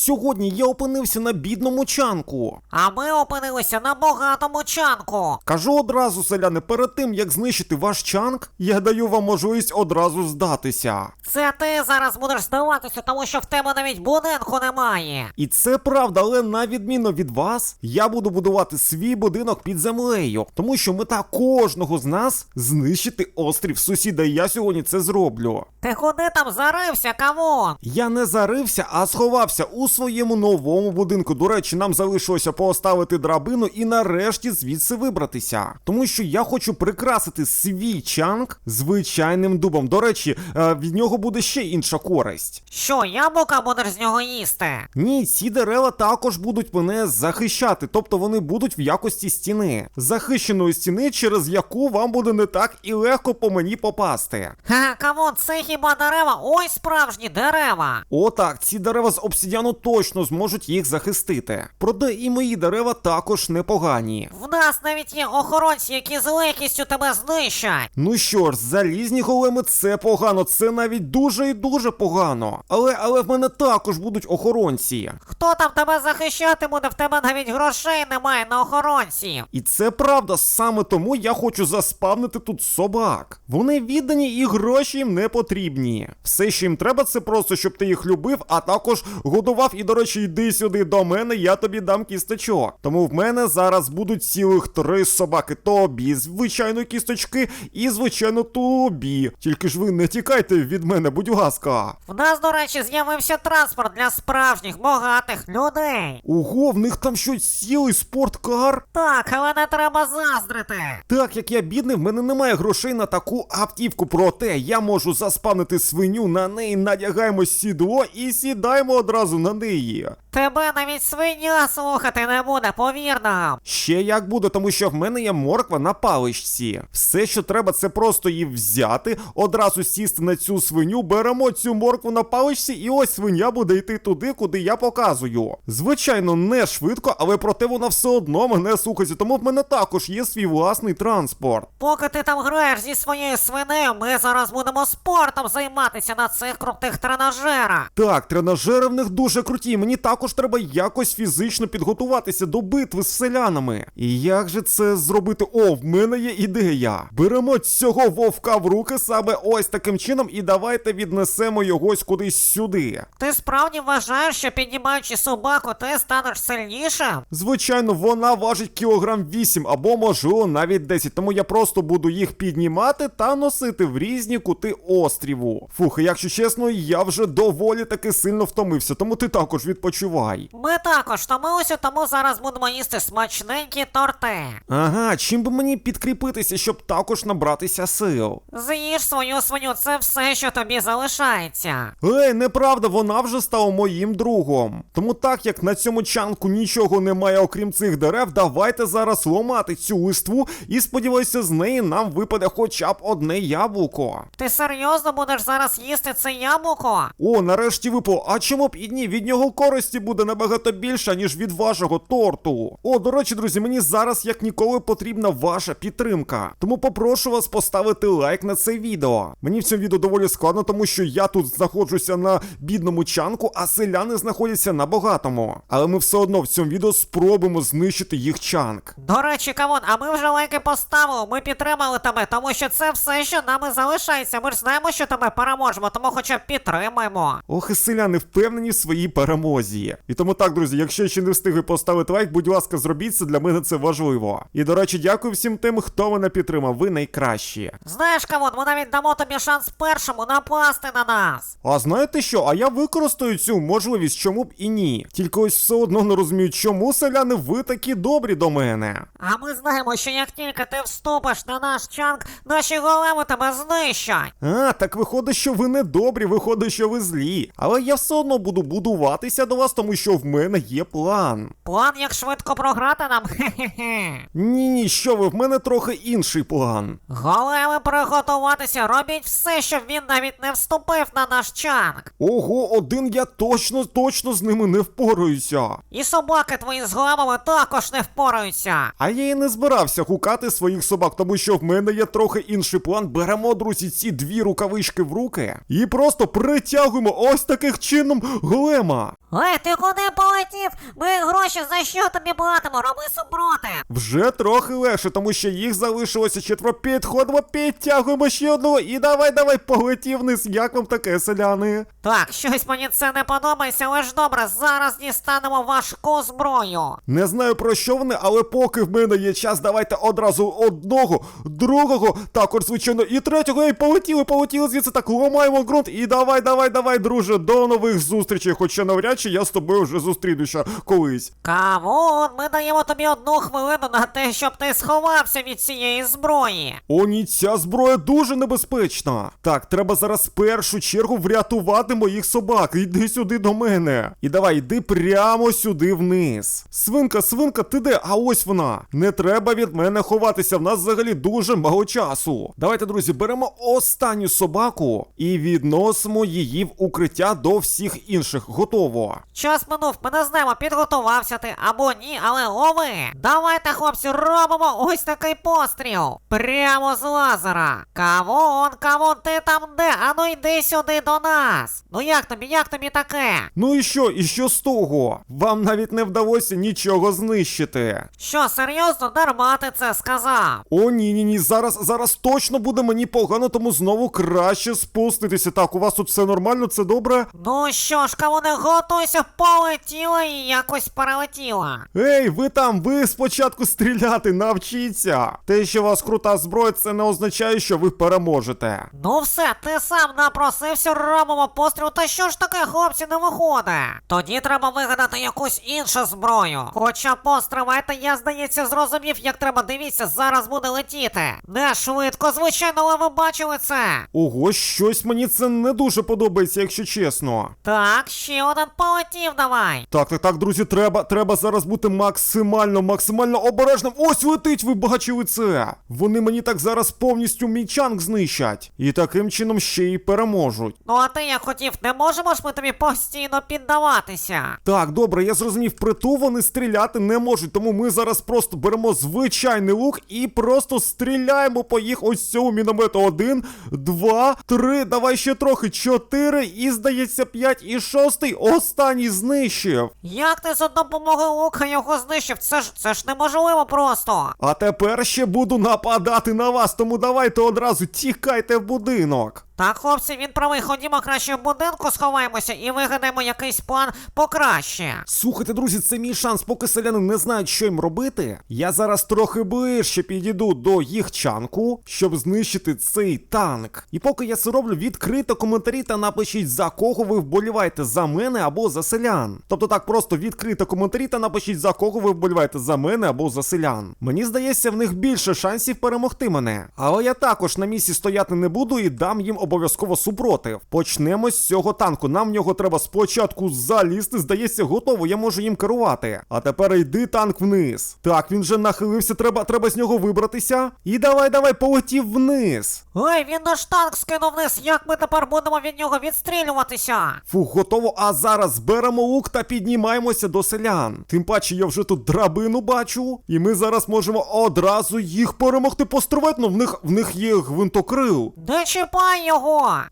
Сьогодні я опинився на бідному чанку. А ми опинилися на богатому чанку. Кажу одразу, селяни, перед тим як знищити ваш чанк, я даю вам можливість одразу здатися. Це ти зараз будеш здаватися, тому що в тебе навіть будинку немає. І це правда, але на відміну від вас, я буду будувати свій будинок під землею, тому що мета кожного з нас знищити острів сусіда, і я сьогодні це зроблю. Ти куди там зарився, кавун? Я не зарився, а сховався у своєму новому будинку. До речі, нам залишилося поставити драбину і нарешті звідси вибратися. Тому що я хочу прикрасити свій чанк звичайним дубом. До речі, е, від нього буде ще інша користь. Що, яблука будеш з нього їсти? Ні, ці дерева також будуть мене захищати, тобто вони будуть в якості стіни, захищеної стіни, через яку вам буде не так і легко по мені попасти. Ха, кавун, це хіба дерева? Ой, справжні дерева. О, так, ці дерева з обсидіану точно зможуть їх захистити. Проте і мої дерева також непогані. В нас навіть є охоронці, які з легкістю тебе знищать. Ну що ж, залізні големи це погано, це навіть дуже і дуже погано. Але але в мене також будуть охоронці. Хто там тебе захищати буде? В тебе навіть грошей немає на охоронців. І це правда, саме тому я хочу заспавнити тут собак. Вони віддані і гроші їм не потрібні. Все, що їм треба, це просто щоб ти їх любив, а також годував. І, до речі, йди сюди до мене, я тобі дам кісточок. Тому в мене зараз будуть цілих три собаки. Тобі, звичайно, кісточки, і звичайно тобі. Тільки ж ви не тікайте від мене, будь ласка. В нас, до речі, з'явився транспорт для справжніх багатих людей. Ого, в них там щось цілий спорткар. Так, але не треба заздрити. Так як я бідний, в мене немає грошей на таку автівку. Проте я можу заспавнити свиню на неї, надягаємо сідло і сідаємо одразу на неї. Тебе навіть свиня слухати не буде, повір нам. Ще як буде, тому що в мене є морква на паличці. Все, що треба, це просто її взяти, одразу сісти на цю свиню, беремо цю моркву на паличці, і ось свиня буде йти туди, куди я показую. Звичайно, не швидко, але проте вона все одно мене слухається, тому в мене також є свій власний транспорт. Поки ти там граєш зі своєю свинею, ми зараз будемо спортом займатися на цих крутих тренажерах. Так, тренажери в них дуже круті. Мені також треба якось фізично підготуватися до битви з селянами. І як же це зробити? О, в мене є ідея. Беремо цього вовка в руки саме ось таким чином, і давайте віднесемо його ось кудись сюди. Ти справді вважаєш, що піднімаючи собаку, ти станеш сильнішим? Звичайно, вона важить кілограм 8 або можливо навіть 10, тому я просто буду їх піднімати та носити в різні кути остріву. Фух, якщо чесно, я вже доволі таки сильно втомився, тому ти також відпочивай. Ми також втомилися, тому зараз будемо їсти смачненькі торти. Ага, чим би мені підкріпитися, щоб також набратися сил? З'їж свою свиню, це все, що тобі залишається. Ей, неправда, вона вже стала моїм другом. Тому так як на цьому чанку нічого немає, окрім цих дерев, давайте зараз ломати цю листву і сподіваюся, з неї нам випаде хоча б одне яблуко. Ти серйозно будеш зараз їсти це яблуко? О, нарешті випало. А чому б і ні? Від нього користі буде набагато більше, ніж від вашого торту. О, до речі, друзі, мені зараз як ніколи потрібна ваша підтримка. Тому попрошу вас поставити лайк на це відео. Мені в цьому відео доволі складно, тому що я тут знаходжуся на бідному чанку, а селяни знаходяться на багатому. Але ми все одно в цьому відео спробуємо знищити їх чанк. До речі, Кавун, а ми вже лайки поставили, ми підтримали тебе, тому що це все, що нами залишається. Ми ж знаємо, що тебе переможемо, тому хоча б підтримаємо. Ох, і селяни впевнені в своїй перемозі. І тому так, друзі, якщо ще не встигли поставити лайк, будь ласка, зробіть це для мене це важливо. І до речі, дякую всім тим, хто мене підтримав. Ви найкращі. Знаєш, Кавун, ми навіть дамо тобі шанс першому напасти на нас. А знаєте що? А я використаю цю можливість, чому б і ні. Тільки ось все одно не розумію, чому селяни ви такі добрі до мене. А ми знаємо, що як тільки ти вступиш на наш чанк, наші големи тебе знищать. А, так виходить, що ви не добрі, виходить, що ви злі. Але я все одно буду будуватися до вас, тому що в мене є план. План, як швидко програти нам, хе-хе-хе. Ні, ні, що ви, в мене трохи інший план. Големи приготуватися, робіть все, щоб він навіть не вступив на наш чанк. Ого, один я точно, точно з ними не впораюся. І собаки твої з големами також не впораються. А я і не збирався гукати своїх собак, тому що в мене є трохи інший план. Беремо, друзі, ці дві рукавички в руки і просто притягуємо ось таких чином голем. Ей, ти куди полетів? Ми гроші за що тобі платимо? Роби супроти. Вже трохи легше, тому що їх залишилося четверо. Підходимо, підтягуємо ще одного і давай, давай, полетів вниз. Як вам таке, селяни? Так, щось мені це не подобається, але ж добре, зараз дістанемо важку зброю. Не знаю про що вони, але поки в мене є час, давайте одразу одного, другого, також, звичайно, і третього. Ей, полетіли, полетіли звідси, так ламаємо ґрунт. І давай, давай, давай, друже, до нових зустрічей. Хоча навряд чи я з тобою вже зустрінуся колись. Кавун, ми даємо тобі одну хвилину на те, щоб ти сховався від цієї зброї. О, ні, ця зброя дуже небезпечна. Так, треба зараз в першу чергу врятувати моїх собак. Йди сюди до мене. І давай, йди прямо сюди вниз. Свинка, свинка, ти де? А ось вона. Не треба від мене ховатися. В нас взагалі дуже мало часу. Давайте, друзі, беремо останню собаку і відносимо її в укриття до всіх інших. Готово. Час минув, ми не знаємо, підготувався ти або ні, але лови. Давайте, хлопці, робимо ось такий постріл. Прямо з лазера. Кавун, кавун, ти там де? Ану йди сюди до нас. Ну як тобі, як тобі таке? Ну і що, і що з того? Вам навіть не вдалося нічого знищити. Що, серйозно, дарма ти це сказав? О, ні, ні, ні, зараз, зараз точно буде мені погано, тому знову краще спуститися. Так, у вас тут все нормально, це добре? Ну що ж, кавуне, готуйся, полетіла і якось перелетіла. Ей, ви там, ви спочатку стріляти навчіться. Те, що у вас крута зброя, це не означає, що ви переможете. Ну все, ти сам напросився, робимо постріл, та що ж таке, хлопці, не виходить? Тоді треба вигадати якусь іншу зброю. Хоча постривайте, я здається, зрозумів, як треба дивіться, зараз буде летіти. Не швидко, звичайно, але ви бачили це. Ого, щось мені це не дуже подобається, якщо чесно. Так, ще один полетів, давай. Так, так, так, друзі, треба, треба зараз бути максимально, максимально обережним. Ось летить, ви бачили це. Вони мені так зараз повністю мій чанк знищать. І таким чином ще й переможуть. Ну а ти як хотів, не можемо ж ми тобі постійно піддаватися. Так, добре, я зрозумів, приту вони стріляти не можуть, тому ми зараз просто беремо звичайний лук і просто стріляємо по їх ось цього міномету. Один, два, три, давай ще трохи, чотири, і здається, п'ять, і шостий, останній знищив. Як ти за допомогою лука його знищив? Це ж це ж неможливо просто. А тепер ще буду нападати на вас, тому давайте одразу тікайте в будинок. Так, хлопці, він правий, ходімо краще в будинку, сховаємося і вигадаємо якийсь план покраще. Слухайте, друзі, це мій шанс, поки селяни не знають, що їм робити. Я зараз трохи ближче підійду до їх чанку, щоб знищити цей танк. І поки я це роблю, відкрито коментарі та напишіть, за кого ви вболіваєте за мене або за селян. Тобто так просто відкрито коментарі та напишіть, за кого ви вболіваєте за мене або за селян. Мені здається, в них більше шансів перемогти мене. Але я також на місці стояти не буду і дам їм обов'язково супротив. Почнемо з цього танку. Нам в нього треба спочатку залізти. Здається, готово, я можу їм керувати. А тепер йди танк вниз. Так, він вже нахилився, треба, треба з нього вибратися. І давай, давай, полетів вниз. Ой, він наш танк скинув вниз, як ми тепер будемо від нього відстрілюватися? Фух, готово. А зараз беремо лук та піднімаємося до селян. Тим паче я вже тут драбину бачу, і ми зараз можемо одразу їх перемогти построветно. В них в них є гвинтокрил. Не чіпай його!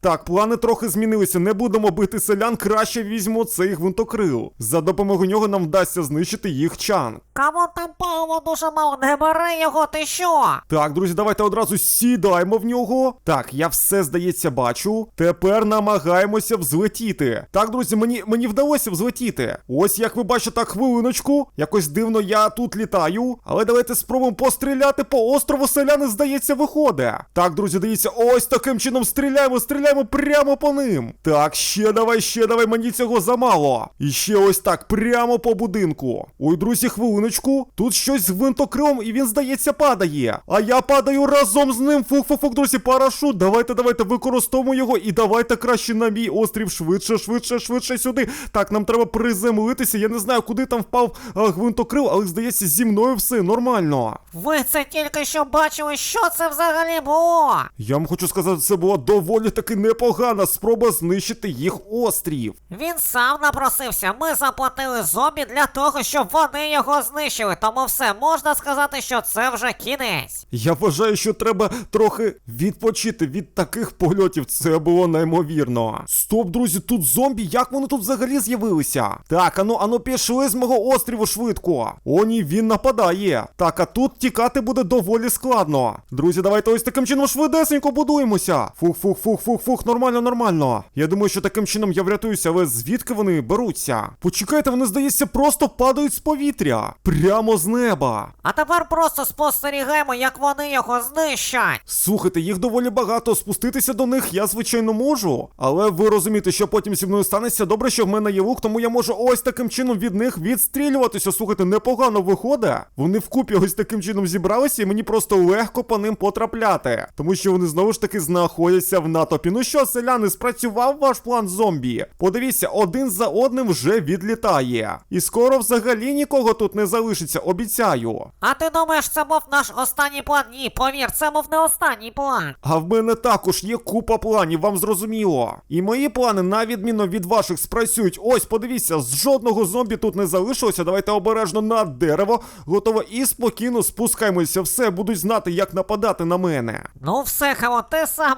Так, плани трохи змінилися. Не будемо бити селян, краще візьмо цей гвинтокрил. За допомогою нього нам вдасться знищити їх чан. Кому там паливо дуже мало, не бери його, ти що? Так, друзі, давайте одразу сідаємо в нього. Так, я все здається бачу. Тепер намагаємося взлетіти. Так, друзі, мені мені вдалося взлетіти. Ось як ви бачите, так хвилиночку. Якось дивно я тут літаю. Але давайте спробуємо постріляти по острову. Селяни, здається, виходить. Так, друзі, дивіться, ось таким чином стріляємо, стріляємо прямо по ним. Так, ще давай, ще давай, мені цього замало. І ще ось так, прямо по будинку. Ой, друзі, хвилиночку. Тут щось з гвинтокрилом, і він, здається, падає. А я падаю разом з ним. Фух-фух-фух, друзі, парашут. Давайте, давайте використовуємо його. І давайте краще на мій острів швидше, швидше, швидше сюди. Так, нам треба приземлитися. Я не знаю, куди там впав а, гвинтокрил, але здається, зі мною все нормально. Ви це тільки що бачили, що це взагалі було? Я вам хочу сказати, це була доволі таки непогана спроба знищити їх острів. Він сам напросився. Ми заплатили зомбі для того, щоб вони його знищили. Тому все можна сказати, що це вже кінець. Я вважаю, що треба трохи відпочити від таких польотів. Це було неймовірно. Стоп, друзі, тут зомбі, як вони тут взагалі з'явилися? Так, ану, ану, пішли з мого остріву швидко. О, ні, він нападає. Так, а тут тікати буде доволі складно. Друзі, давайте ось таким чином швидесенько будуємося. Фух, фух, фух, фух, фух, нормально, нормально. Я думаю, що таким чином я врятуюся, але звідки вони беруться? Почекайте, вони, здається, просто падають з повітря. Прямо з неба. А тепер просто спостерігаємо, як вони його знищать. Слухайте, їх доволі багато. Спуститися до них я, звичайно, можу. Але ви розумієте, що потім зі мною станеться. Добре, що в мене є лук, тому я можу ось таким чином від них відстрілюватися. Слухайте, непогано виходить. Вони вкупі ось таким чином зібралися, і мені просто легко по ним потрапляти. Тому що вони знову ж таки знаходяться в натопі. Ну що, селяни, спрацював ваш план зомбі? Подивіться, один за одним вже відлітає. І скоро взагалі нікого тут не залишиться, обіцяю. А ти думаєш, це був наш останній план? Ні, повір, це був не останній план. А в мене також є купа планів, вам зрозуміло. І мої плани, на відміну від ваших, спрацюють. Ось, подивіться, з жодного зомбі тут не залишилося. Давайте обережно на дерево. Готово і спокійно спускаємося. Все, будуть знати, як нападати на мене. Ну все, Хаво, ти сам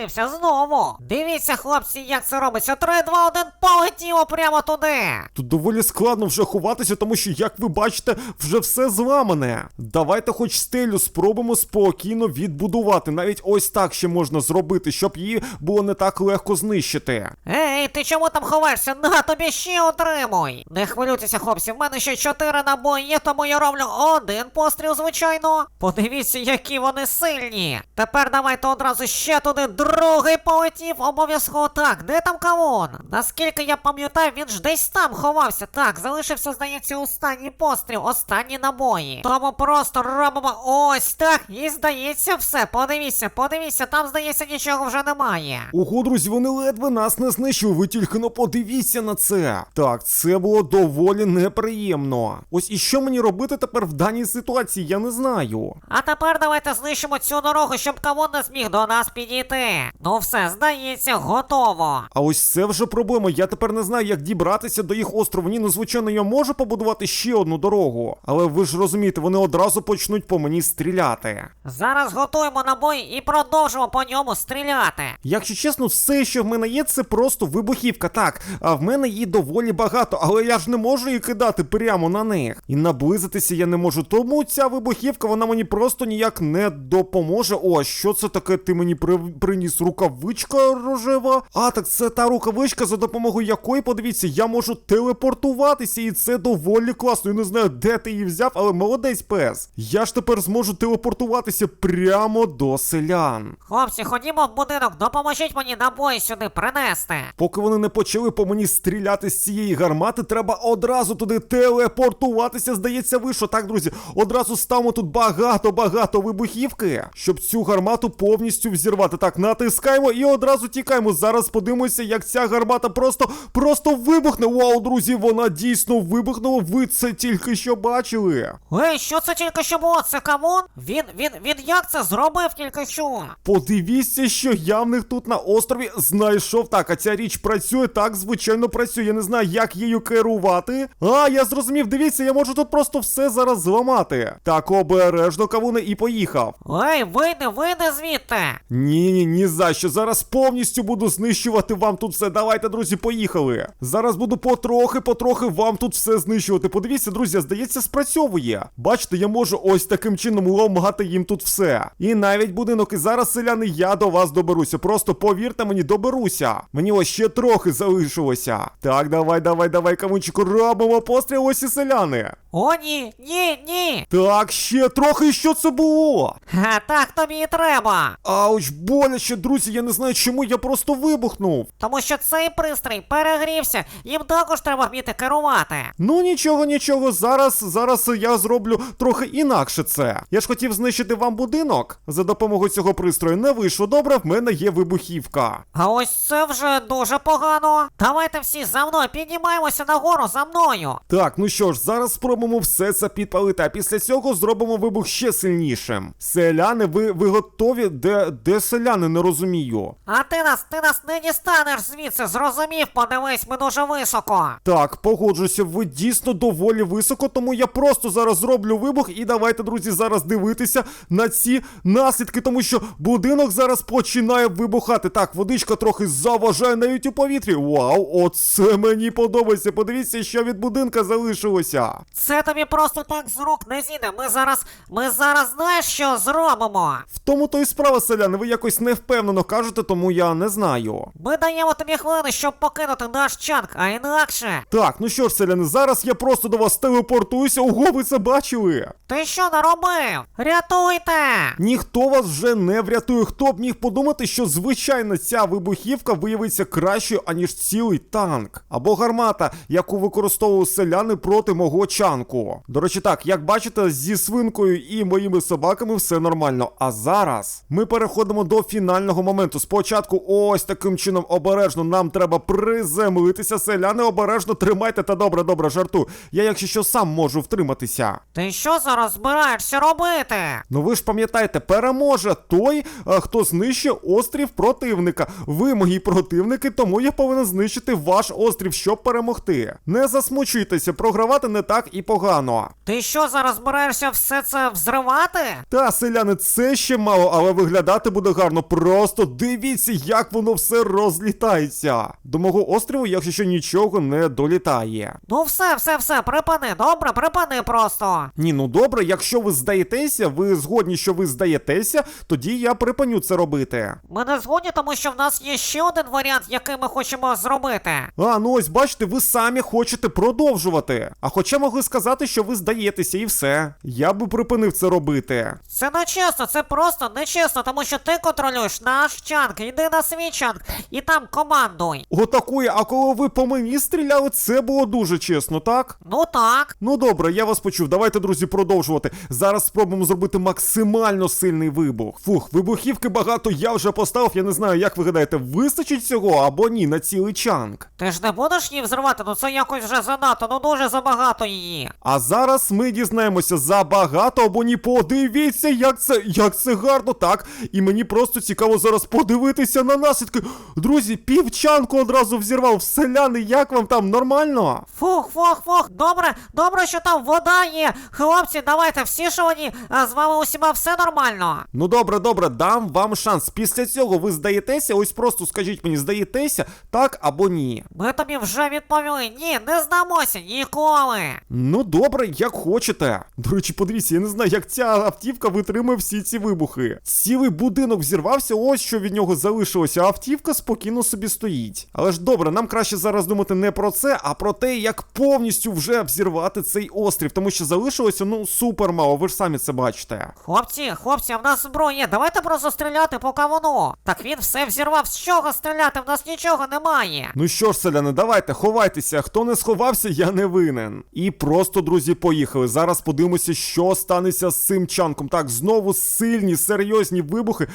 напросився знову. Дивіться, хлопці, як це робиться. 3, 2, 1, полетіло прямо туди. Тут доволі складно вже ховатися, тому що, як ви бачите, вже все зламане. Давайте хоч стелю спробуємо спокійно відбудувати. Навіть ось так ще можна зробити, щоб її було не так легко знищити. Ей, ти чому там ховаєшся? На тобі ще отримуй. Не хвилюйтеся, хлопці, в мене ще чотири набої є, тому я роблю один постріл, звичайно. Подивіться, які вони сильні. Тепер давайте одразу ще туди другий полетів. Обов'язково так. Де там кавун? Наскільки я пам'ятаю, він ж десь там ховався. Так, залишився, здається, останній постріл, останні набої. Тому просто робимо ось так. І здається, все. Подивіться, подивіться, там здається нічого вже немає. Ого, друзі, вони ледве нас не знищили. Ви тільки ну подивіться на це. Так, це було доволі неприємно. Ось і що мені робити тепер в даній ситуації, я не знаю. А тепер давайте знищимо цю дорогу, щоб кавун не зміг до нас підійти. Ну все, здається, готово. А ось це вже проблема. Я тепер не знаю, як дібратися до їх острову. Ні, ну звичайно, я можу побудувати ще одну дорогу. Але ви ж розумієте, вони одразу почнуть по мені стріляти. Зараз готуємо набої і продовжимо по ньому стріляти. Якщо чесно, все, що в мене є, це просто вибухівка. Так, а в мене її доволі багато, але я ж не можу її кидати прямо на них. І наблизитися я не можу. Тому ця вибухівка вона мені просто ніяк не допоможе. О, що це таке? Ти мені при... приніс рукавичка рожева? А, так це та рукавичка, за допомогою якої, подивіться, я можу телепортуватися, і це доволі класно. Я не знаю, де ти її взяв, але молодець пес. Я ж тепер зможу телепортуватися прямо до селян. Хлопці, ходімо в будинок, допоможіть мені набої сюди принести. Поки вони не почали по мені стріляти з цієї гармати, треба одразу туди телепортуватися. Здається, вийшло. Так, друзі, одразу ставимо тут багато-багато вибухівки, щоб цю гармату повністю взірвати. Так, натискаємо і одразу тікаємо. Зараз подивимося, як ця гармата просто просто вибухне. Вау, друзі, вона дійсно вибухнула. Ви це тільки що бачили. Ей, що це тільки що було? Це кавун? Він, він, він як це зробив тільки що? Подивіться, що я в них тут на острові знайшов. Так, а ця річ працює, так, звичайно, працює. Я не знаю, як її керувати. А, я зрозумів, дивіться, я можу тут просто все зараз зламати. Так, обережно, кавуни, і поїхав. Ей, вийди, вийди звідти. Ні, ні, ні за що. Зараз повністю буду знищувати вам тут все. Давайте, друзі, поїхали. Зараз буду потрохи, потрохи вам тут все знищувати. Подивіться, друзі, здається, спрацьовує. Бачите, я можу ось таким чином ламати їм тут все. І навіть будинок, і зараз, селяни, я до вас доберуся. Просто повірте мені, доберуся. Мені ось ще трохи залишилося. Так, давай, давай, давай, камунчику, робимо постріл, ось і селяни. О, ні, ні, ні. Так, ще трохи, що це було? Ха, так тобі і треба. Ауч, боляче, друзі, я не знаю, чому я просто вибухнув. Тому що цей пристрій перегрівся, їм також треба вміти керувати. Ну нічого, нічого, зараз, зараз я зроблю трохи інакше це. Я ж хотів знищити вам будинок за допомогою цього пристрою. Не вийшло добре, в мене є вибухівка. А ось це вже дуже погано. Давайте всі за мною піднімаємося нагору за мною. Так, ну що ж, зараз спробуємо спробуємо все це підпалити, а після цього зробимо вибух ще сильнішим. Селяни, ви, ви готові? Де, де селяни? Не розумію. А ти нас, ти нас не дістанеш звідси, зрозумів, подивись, ми дуже високо. Так, погоджуся, ви дійсно доволі високо, тому я просто зараз зроблю вибух і давайте, друзі, зараз дивитися на ці наслідки, тому що будинок зараз починає вибухати. Так, водичка трохи заважає навіть у повітрі. Вау, оце мені подобається. Подивіться, що від будинка залишилося. Це тобі просто так з рук не зійде. Ми зараз, ми зараз знаєш, що зробимо. В тому то і справа, селяни, ви якось невпевнено кажете, тому я не знаю. Ми даємо тобі хвилини, щоб покинути наш чанк, а інакше. Так, ну що ж, селяни, зараз я просто до вас телепортуюся. Ого, ви це бачили? Ти що наробив? Рятуйте! Ніхто вас вже не врятує. Хто б міг подумати, що звичайно ця вибухівка виявиться кращою, аніж цілий танк або гармата, яку використовували селяни проти мого чанку. До речі, так, як бачите, зі свинкою і моїми собаками все нормально. А зараз ми переходимо до фінального моменту. Спочатку, ось таким чином обережно нам треба приземлитися. Селяни обережно тримайте та добре, добре, жарту. Я, якщо що, сам можу втриматися. Ти що зараз збираєшся робити? Ну ви ж пам'ятаєте, переможе той, хто знищить острів противника. Ви мої противники, тому я повинен знищити ваш острів, щоб перемогти. Не засмучуйтеся, програвати не так і погано. Ти що зараз збираєшся все це взривати? Та, селяни, це ще мало, але виглядати буде гарно. Просто дивіться, як воно все розлітається. До мого острову, якщо що нічого не долітає. Ну все, все, все, припини, добре, припини просто. Ні, ну добре, якщо ви здаєтеся, ви згодні, що ви здаєтеся, тоді я припиню це робити. Ми не згодні, тому що в нас є ще один варіант, який ми хочемо зробити. А, ну ось бачите, ви самі хочете продовжувати. А хоча могли сказати, що ви здаєтеся і все. Я би припинив це робити. Це не чесно, це просто нечесно, тому що ти контролюєш наш чанк, йди на свій чанк і там командуй. Отакої, а коли ви по мені стріляли, це було дуже чесно, так? Ну так. Ну добре, я вас почув. Давайте, друзі, продовжувати. Зараз спробуємо зробити максимально сильний вибух. Фух, вибухівки багато я вже поставив. Я не знаю, як ви гадаєте, вистачить цього або ні на цілий чанк. Ти ж не будеш її взривати, ну це якось вже занадто, ну дуже забагато її. А зараз ми дізнаємося забагато або ні. Подивіться, як це, як це гарно, так. І мені просто цікаво зараз подивитися на наслідки. Друзі, півчанку одразу взірвав. Селяни, як вам там нормально? Фух, фух, фух, добре, добре, що там вода є. Хлопці, давайте всі шалені, а з вами усіма все нормально. Ну добре, добре, дам вам шанс. Після цього ви здаєтеся, ось просто скажіть мені, здаєтеся, так або ні. Ми тобі вже відповіли, ні, не здамося ніколи. Ну добре, як хочете. До речі, подивіться, я не знаю, як ця автівка витримує всі ці вибухи. Цілий будинок взірвався, ось що від нього залишилося, автівка спокійно собі стоїть. Але ж добре, нам краще зараз думати не про це, а про те, як повністю вже взірвати цей острів, тому що залишилося ну супер мало, ви ж самі це бачите. Хлопці, хлопці, в нас зброя є, давайте просто стріляти по кавуну. Так він все взірвав, з чого стріляти, в нас нічого немає. Ну що ж, селяни, давайте, ховайтеся. Хто не сховався, я не винен. І просто, друзі, поїхали. Зараз подивимося, що станеться з цим чанком. Так, знову сильні, серйозні вибухи.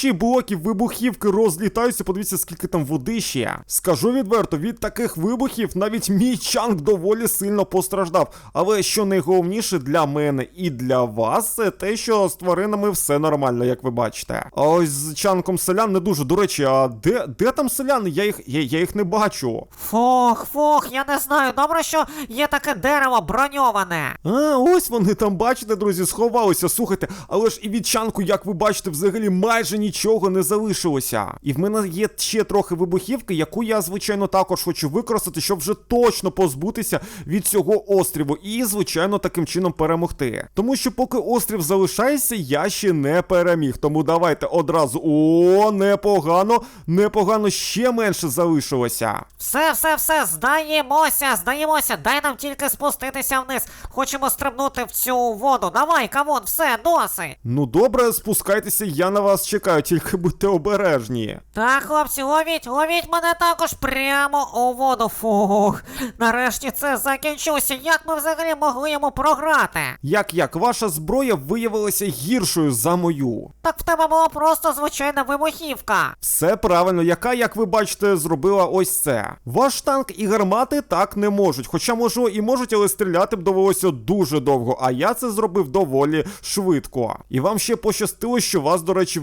Тисячі блоків вибухівки розлітаються. Подивіться, скільки там води ще. Скажу відверто, від таких вибухів навіть мій чанк доволі сильно постраждав. Але що найголовніше для мене і для вас, це те, що з тваринами все нормально, як ви бачите. А ось з чанком селян не дуже. До речі, а де, де там селяни? Я їх, я, я їх не бачу. Фух, фух, я не знаю. Добре, що є таке дерево броньоване. А, ось вони там, бачите, друзі, сховалися. Слухайте, але ж і від чанку, як ви бачите, взагалі майже нічого не залишилося. І в мене є ще трохи вибухівки, яку я, звичайно, також хочу використати, щоб вже точно позбутися від цього остріву і, звичайно, таким чином перемогти. Тому що поки острів залишається, я ще не переміг. Тому давайте одразу. О, непогано, непогано, ще менше залишилося. Все, все, все, здаємося, здаємося. Дай нам тільки спуститися вниз. Хочемо стрибнути в цю воду. Давай, кавун, все, досить. Ну добре, спускайтеся, я на вас чекаю, тільки будьте обережні. Так, хлопці, ловіть, ловіть мене також прямо у воду. Фух. Нарешті це закінчилося. Як ми взагалі могли йому програти? Як як ваша зброя виявилася гіршою за мою? Так в тебе була просто звичайна вибухівка. Все правильно, яка, як ви бачите, зробила ось це. Ваш танк і гармати так не можуть. Хоча, можу, і можуть, але стріляти б довелося дуже довго, а я це зробив доволі швидко. І вам ще пощастило, що вас, до речі,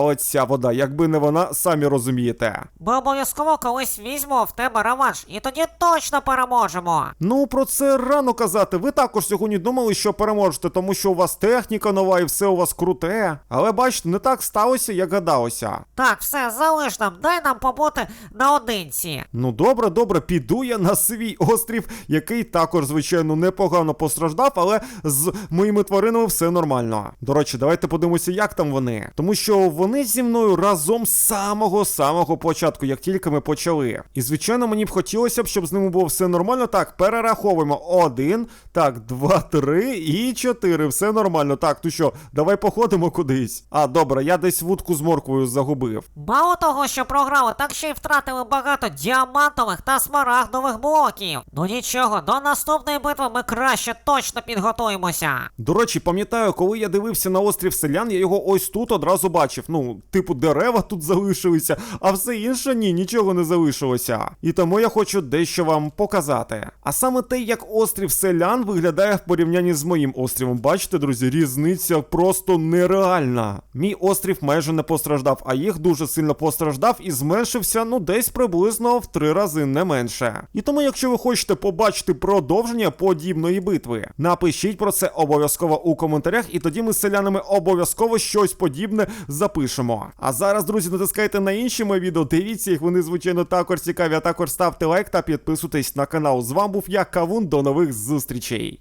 врятувала ця вода. Якби не вона, самі розумієте. Ми обов'язково колись візьмемо в тебе реванш, і тоді точно переможемо. Ну, про це рано казати. Ви також сьогодні думали, що переможете, тому що у вас техніка нова і все у вас круте. Але бачите, не так сталося, як гадалося. Так, все, залиш нам, дай нам побути наодинці. Ну добре, добре, піду я на свій острів, який також, звичайно, непогано постраждав, але з моїми тваринами все нормально. До речі, давайте подивимося, як там вони. Тому що вони зі мною разом з самого самого початку, як тільки ми почали. І звичайно, мені б хотілося б, щоб з ними було все нормально. Так, перераховуємо один, так, два, три і чотири. Все нормально. Так, ну що, давай походимо кудись. А, добре, я десь вудку з морквою загубив. Мало того, що програли, так ще й втратили багато діамантових та смарагдових блоків. Ну нічого, до наступної битви ми краще точно підготуємося. До речі, пам'ятаю, коли я дивився на острів селян, я його ось тут одразу бачив. Ну, типу, дерева тут залишилися, а все інше ні, нічого не залишилося. І тому я хочу дещо вам показати. А саме те, як острів селян виглядає в порівнянні з моїм островом. Бачите, друзі, різниця просто нереальна. Мій острів майже не постраждав, а їх дуже сильно постраждав і зменшився, ну, десь приблизно в три рази не менше. І тому, якщо ви хочете побачити продовження подібної битви, напишіть про це обов'язково у коментарях, і тоді ми з селянами обов'язково щось подібне запишемо. А зараз, друзі, натискайте на інші мої відео, дивіться їх, вони звичайно також цікаві. А також ставте лайк та підписуйтесь на канал. З вами був я, Кавун. До нових зустрічей.